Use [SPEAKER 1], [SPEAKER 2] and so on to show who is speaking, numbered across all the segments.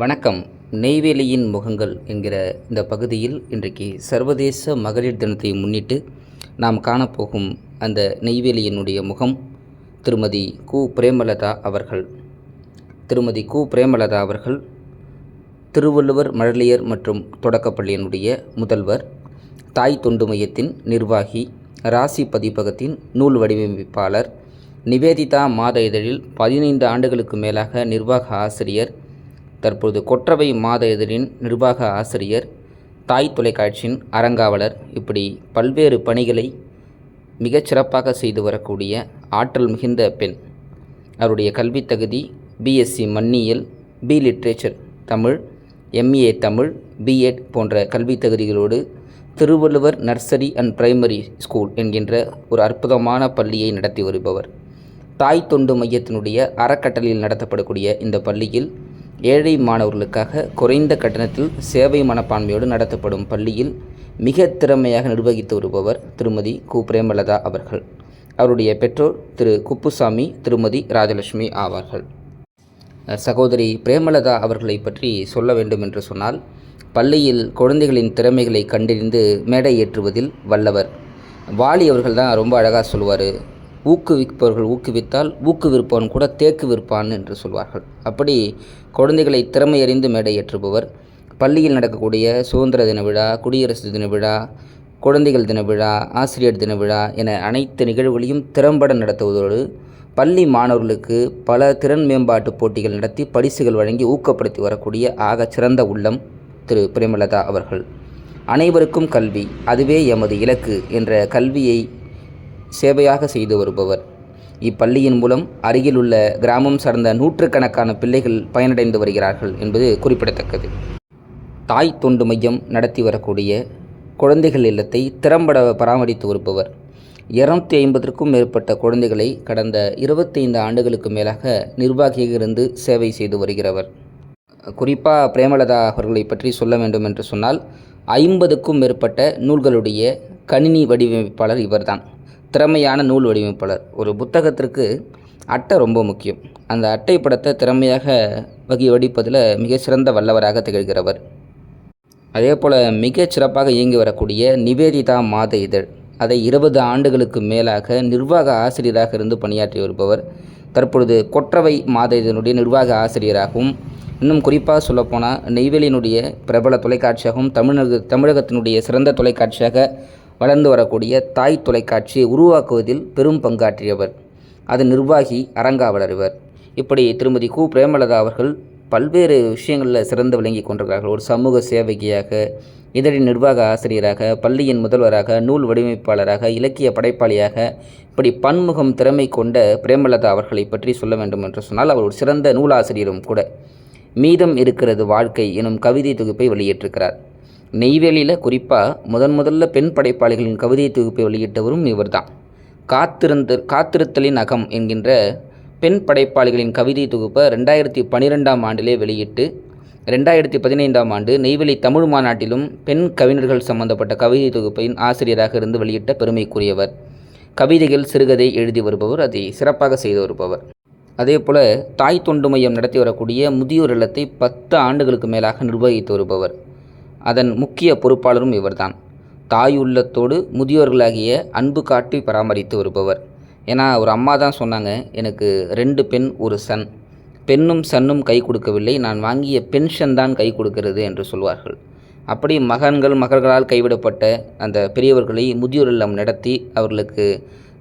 [SPEAKER 1] வணக்கம். நெய்வேலியின் முகங்கள் என்கிற இந்த பகுதியில் இன்றைக்கு சர்வதேச மகளிர் தினத்தை முன்னிட்டு நாம் காணப்போகும் அந்த நெய்வேலியினுடைய முகம் திருமதி கு. பிரேமலதா அவர்கள். திருமதி கு. பிரேமலதா அவர்கள் திருவள்ளுவர் மழலையர் மற்றும் தொடக்கப்பள்ளியினுடைய முதல்வர் தாய் தொண்டு மையத்தின் நிர்வாகி ராசி பதிப்பகத்தின் நூல் வடிவமைப்பாளர் நிவேதிதா மாத இதழில் பதினைந்து ஆண்டுகளுக்கு மேலாக நிர்வாக ஆசிரியர் தற்போது கொற்றவை மாத இதழின் நிர்வாக ஆசிரியர் தாய் தொலைக்காட்சியின் அறங்காவலர். இப்படி பல்வேறு பணிகளை மிகச்சிறப்பாக செய்து வரக்கூடிய ஆற்றல் மிகுந்த பெண். அவருடைய கல்வித் தகுதி BSc மன்னியல் B. Literature Tamil MA Tamil BEd போன்ற கல்வித் தகுதிகளோடு Thiruvalluvar nursery and primary school என்கின்ற ஒரு அற்புதமான பள்ளியை நடத்தி வருபவர். தாய் தொண்டு மையத்தினுடைய அறக்கட்டளையில் நடத்தப்படக்கூடிய இந்த பள்ளியில் ஏழை மாணவர்களுக்காக குறைந்த கட்டணத்தில் சேவை மனப்பான்மையோடு நடத்தப்படும் பள்ளியில் மிக திறமையாக நிர்வகித்து வருபவர் திருமதி கு. பிரேமலதா அவர்கள். அவருடைய பெற்றோர் திரு. குப்புசாமி திருமதி ராஜலட்சுமி ஆவார்கள். சகோதரி பிரேமலதா அவர்களை பற்றி சொல்ல வேண்டும் என்று சொன்னால் பள்ளியில் குழந்தைகளின் திறமைகளை கண்டறிந்து மேடை ஏற்றுவதில் வல்லவர். வாலி அவர்கள் தான் ரொம்ப அழகாக சொல்லுவார். ஊக்குவிப்பவர்கள் ஊக்குவித்தால் ஊக்குவிற்பவன் கூட தேக்கு விற்பான் என்று சொல்வார்கள். அப்படி குழந்தைகளை திறமையறிந்து மேடை ஏற்றுபவர் பள்ளியில் நடக்கக்கூடிய சுதந்திர தின விழா குடியரசு தின விழா குழந்தைகள் தின விழா ஆசிரியர் தின விழா என அனைத்து நிகழ்வுகளையும் திறம்பட நடத்துவதோடு பள்ளி மாணவர்களுக்கு பல திறன் மேம்பாட்டு போட்டிகள் நடத்தி பரிசுகள் வழங்கி ஊக்கப்படுத்தி வரக்கூடிய ஆக சிறந்த உள்ளம் திரு பிரேமலதா அவர்கள். அனைவருக்கும் கல்வி அதுவே எமது இலக்கு என்ற கல்வியை சேவையாக செய்து வருபவர். இப்பள்ளியின் மூலம் அருகிலுள்ள கிராமம் சார்ந்த நூற்றுக்கணக்கான பிள்ளைகள் பயனடைந்து வருகிறார்கள் என்பது குறிப்பிடத்தக்கது. தாய் தொண்டு மையம் நடத்தி வரக்கூடிய குழந்தைகள் இல்லத்தை திறம்பட பராமரித்து வருபவர். இருநூத்தி ஐம்பதற்கும் மேற்பட்ட குழந்தைகளை கடந்த இருபத்தைந்து ஆண்டுகளுக்கு மேலாக நிர்வாகியாக இருந்து சேவை செய்து வருகிறவர். குறிப்பாக பிரேமலதா அவர்களை பற்றி சொல்ல வேண்டும் என்று சொன்னால் ஐம்பதுக்கும் மேற்பட்ட நூல்களுடைய கணினி வடிவமைப்பாளர் இவர்தான். திறமையான நூல் வடிவமைப்பாளர். ஒரு புத்தகத்திற்கு அட்டை ரொம்ப முக்கியம். அந்த அட்டை படத்தை திறமையாக வகி வடிப்பதில் மிக சிறந்த வல்லவராக திகழ்கிறவர். அதே போல் மிகச் சிறப்பாக இயங்கி வரக்கூடிய நிவேதிதா மாத இதழ். அதை இருபது ஆண்டுகளுக்கு மேலாக நிர்வாக ஆசிரியராக இருந்து பணியாற்றி வருபவர். தற்பொழுது கொற்றவை மாத இதனுடைய நிர்வாக ஆசிரியராகவும் இன்னும் குறிப்பாக சொல்லப்போனால் நெய்வேலியினுடைய பிரபல தொலைக்காட்சியாகவும் தமிழக தமிழகத்தினுடைய சிறந்த தொலைக்காட்சியாக வளர்ந்து வரக்கூடிய தாய் தொலைக்காட்சியை உருவாக்குவதில் பெரும் பங்காற்றியவர். அது நிர்வாகி அரங்காவலர் இவர். இப்படி திருமதி கு. பிரேமலதா அவர்கள் பல்வேறு விஷயங்களில் சிறந்து விளங்கி கொண்டிருக்கிறார்கள். ஒரு சமூக சேவகியாக இதழின் நிர்வாக ஆசிரியராக பள்ளியின் முதல்வராக நூல் வடிவமைப்பாளராக இலக்கிய படைப்பாளியாக இப்படி பன்முகம் திறமை கொண்ட பிரேமலதா அவர்களை பற்றி சொல்ல வேண்டும் என்று சொன்னால் அவர் ஒரு சிறந்த நூலாசிரியரும் கூட. மீதம் இருக்கிறது வாழ்க்கை எனும் கவிதை தொகுப்பை வெளியிட்டிருக்கிறார். நெய்வேலியில் குறிப்பாக முதன் முதல்ல பெண் படைப்பாளிகளின் கவிதை தொகுப்பை வெளியிட்டவரும் இவர்தான். காத்திருந்த காத்திருத்தலின் அகம் என்கின்ற பெண் படைப்பாளிகளின் கவிதை தொகுப்பை ரெண்டாயிரத்தி பன்னிரெண்டாம் ஆண்டிலே வெளியிட்டு ரெண்டாயிரத்தி பதினைந்தாம் ஆண்டு நெய்வேலி தமிழ் மாநாட்டிலும் பெண் கவிஞர்கள் சம்பந்தப்பட்ட கவிதை தொகுப்பின் ஆசிரியராக இருந்து வெளியிட்ட பெருமைக்குரியவர். கவிதைகள் சிறுகதை எழுதி வருபவர் அதை சிறப்பாக செய்து வருபவர். அதே போல் தாய் தொண்டு மையம் நடத்தி வரக்கூடிய முதியோர் இல்லத்தை பத்து ஆண்டுகளுக்கு மேலாக நிர்வகித்து வருபவர். அதன் முக்கிய பொறுப்பாளரும் இவர்தான். தாய் உள்ளத்தோடு முதியோர்களாகிய அன்பு காட்டி பராமரித்து வருபவர். ஏன்னா ஒரு அம்மா தான் சொன்னாங்க எனக்கு ரெண்டு பெண் ஒரு சன். பெண்ணும் சன்னும் கை கொடுக்கவில்லை நான் வாங்கிய பென்ஷன் தான் கை கொடுக்கிறது என்று சொல்வார்கள். அப்படி மகன்கள் மகள்களால் கைவிடப்பட்ட அந்த பெரியவர்களை முதியோர் இல்லம் நடத்தி அவர்களுக்கு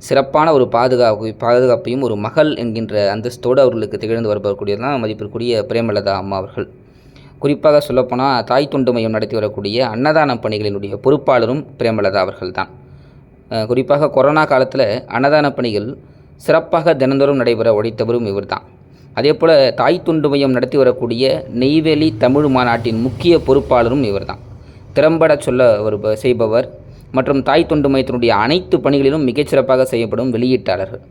[SPEAKER 1] சிறப்பான ஒரு பாதுகாப்பு பாதுகாப்பையும் ஒரு மகள் என்கின்ற அந்தஸ்தோடு அவர்களுக்கு திகழ்ந்து வருபவக்கூடியதான் மதிப்பிற்குரிய பிரேமலதா அம்மா அவர்கள். குறிப்பாக சொல்லப்போனால் தாய் தொண்டு மையம் நடத்தி வரக்கூடிய அன்னதான பணிகளினுடைய பொறுப்பாளரும் பிரேமலதா அவர்கள் தான் குறிப்பாக கொரோனா காலத்தில் அன்னதான பணிகள் சிறப்பாக தினந்தோறும் நடைபெற உழைத்தவரும் இவர் தான் அதே போல் தாய் தொண்டு மையம் நடத்தி வரக்கூடிய நெய்வேலி தமிழ் மாநாட்டின் முக்கிய பொறுப்பாளரும் இவர் தான் திறம்பட சொல்ல வருப செய்பவர் மற்றும் தாய் தொண்டு மையத்தினுடைய அனைத்து பணிகளிலும் மிகச்சிறப்பாக செய்யப்படும் வெளியீட்டாளர்கள்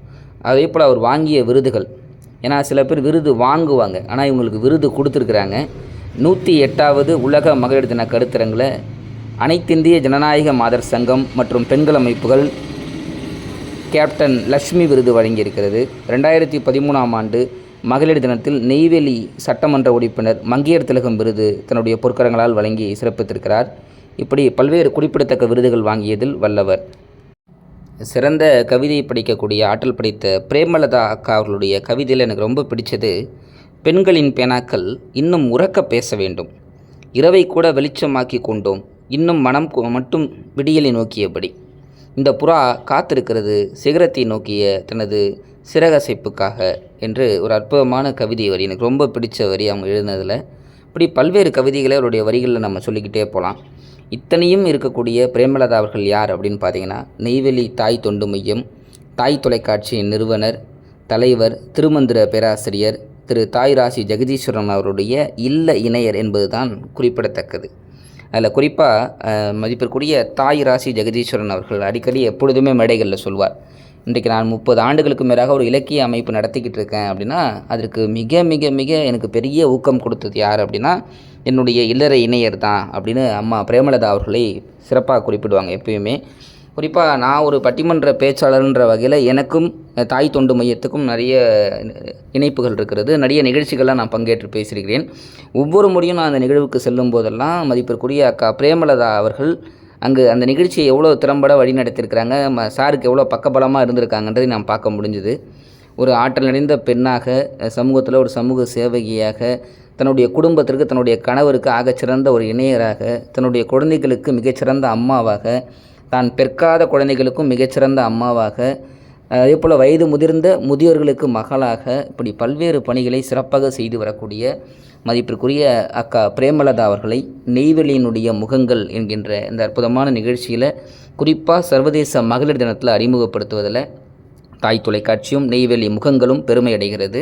[SPEAKER 1] அதே போல் அவர் வாங்கிய விருதுகள். ஏன்னா சில பேர் விருது வாங்குவாங்க. ஆனால் இவங்களுக்கு விருது கொடுத்துருக்குறாங்க. நூற்றி எட்டாவது உலக மகளிர் தின கருத்தரங்கில் அனைத்திந்திய ஜனநாயக மாதர் சங்கம் மற்றும் பெண்கள் அமைப்புகள் கேப்டன் லக்ஷ்மி விருது வழங்கியிருக்கிறது. ரெண்டாயிரத்தி பதிமூணாம் ஆண்டு மகளிர் தினத்தில் நெய்வேலி சட்டமன்ற உறுப்பினர் மங்கையர் திலகம் விருது தன்னுடைய பொற்கரங்களால் வழங்கி சிறப்பித்திருக்கிறார். இப்படி பல்வேறு குறிப்பிடத்தக்க விருதுகள் வாங்கியதில் வல்லவர். சிறந்த கவிதை படிக்கக்கூடிய ஆற்றல் படைத்த பிரேமலதா அக்கா அவர்களுடைய கவிதையில் எனக்கு ரொம்ப பிடிச்சது. பெண்களின் பேனாக்கள் இன்னும் உறக்க பேச வேண்டும். இரவை கூட வெளிச்சமாக்கி கொண்டோம். இன்னும் மனம் மட்டும் விடியலை நோக்கியபடி. இந்த புறா காத்திருக்கிறது சிகரத்தை நோக்கிய தனது சிறகசைப்புக்காக என்று ஒரு அற்புதமான கவிதை வரி. எனக்கு ரொம்ப பிடிச்ச வரி அவங்க எழுதினதில். இப்படி பல்வேறு கவிதைகளை அவருடைய வரிகளில் நம்ம சொல்லிக்கிட்டே போகலாம். இத்தனையும் இருக்கக்கூடிய பிரேமலதா அவர்கள் யார் அப்படின்னு பார்த்தீங்கன்னா நெய்வேலி தாய் தொண்டு மையம் தாய் தொலைக்காட்சியின் நிறுவனர் தலைவர் திருமந்திர பேராசிரியர் திரு தாய் ராசி ஜெகதீஸ்வரன் அவருடைய இல்ல இணையர் என்பதுதான் குறிப்பிடத்தக்கது. அதில் குறிப்பாக மதிப்பிற்குரிய தாய் ராசி ஜெகதீஸ்வரன் அவர்கள் அடிக்கடி எப்பொழுதுமே மேடைகளில் சொல்வார். இன்றைக்கு நான் முப்பது ஆண்டுகளுக்கு மேலாக ஒரு இலக்கிய அமைப்பு நடத்திக்கிட்டு இருக்கேன் அப்படின்னா அதற்கு மிக மிக மிக எனக்கு பெரிய ஊக்கம் கொடுத்தது யார் அப்படின்னா என்னுடைய இல்லற இணையர் தான் அப்படின்னு அம்மா பிரேமலதா அவர்களை சிறப்பாக குறிப்பிடுவாங்க எப்பயுமே. குறிப்பாக நான் ஒரு பட்டிமன்ற பேச்சாளர்ன்ற வகையில் எனக்கும் தாய் தொண்டு மையத்துக்கும் நிறைய இணைப்புகள் இருக்கிறது. நிறைய நிகழ்ச்சிகள்லாம் நான் பங்கேற்று பேசியிருக்கிறேன். ஒவ்வொரு முறையும் நான் அந்த நிகழ்வுக்கு செல்லும் போதெல்லாம் மதிப்பிற்குரிய அக்கா பிரேமலதா அவர்கள் அங்கு அந்த நிகழ்ச்சியை எவ்வளோ திறம்பட வழி நடத்தியிருக்கிறாங்க ம சாருக்கு எவ்வளோ பக்கபலமாக இருந்திருக்காங்கன்றதை நான் பார்க்க முடிஞ்சுது. ஒரு ஆற்றல் நிறைந்த பெண்ணாக சமூகத்தில் ஒரு சமூக சேவகியாக தன்னுடைய குடும்பத்திற்கு தன்னுடைய கணவருக்கு ஆகச்சிறந்த ஒரு இணையராக தன்னுடைய குழந்தைகளுக்கு மிகச்சிறந்த அம்மாவாக தான் பெற்காத குழந்தைகளுக்கும் மிகச்சிறந்த அம்மாவாக அதே போல் வயது முதிர்ந்த முதியோர்களுக்கு மகளாக இப்படி பல்வேறு பணிகளை சிறப்பாக செய்து வரக்கூடிய மதிப்பிற்குரிய அக்கா பிரேமலதா அவர்களை நெய்வேலியினுடைய முகங்கள் என்கின்ற இந்த அற்புதமான நிகழ்ச்சியில் குறிப்பாக சர்வதேச மகளிர் தினத்தில் அறிமுகப்படுத்துவதில் தாய் தொலைக்காட்சியும் நெய்வேலி முகங்களும் பெருமை அடைகிறது.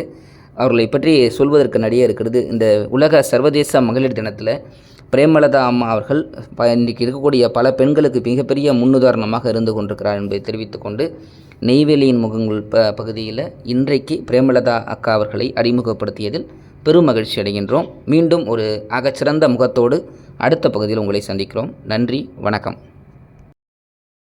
[SPEAKER 1] அவர்களை பற்றி சொல்வதற்கு நிறைய இருக்கிறது. இந்த உலக சர்வதேச மகளிர் தினத்தில் பிரேமலதா அம்மா அவர்கள் ப இன்றைக்கு இருக்கக்கூடிய பல பெண்களுக்கு மிகப்பெரிய முன்னுதாரணமாக இருந்து கொண்டிருக்கிறார் என்பதை தெரிவித்துக்கொண்டு நெய்வேலியின் முகங்கள் ப பகுதியில் இன்றைக்கு பிரேமலதா அக்கா அவர்களை அறிமுகப்படுத்தியதில் பெரும் மகிழ்ச்சி அடைகின்றோம். மீண்டும் ஒரு அகச்சிறந்த முகத்தோடு அடுத்த பகுதியில் உங்களை சந்திக்கிறோம். நன்றி வணக்கம்.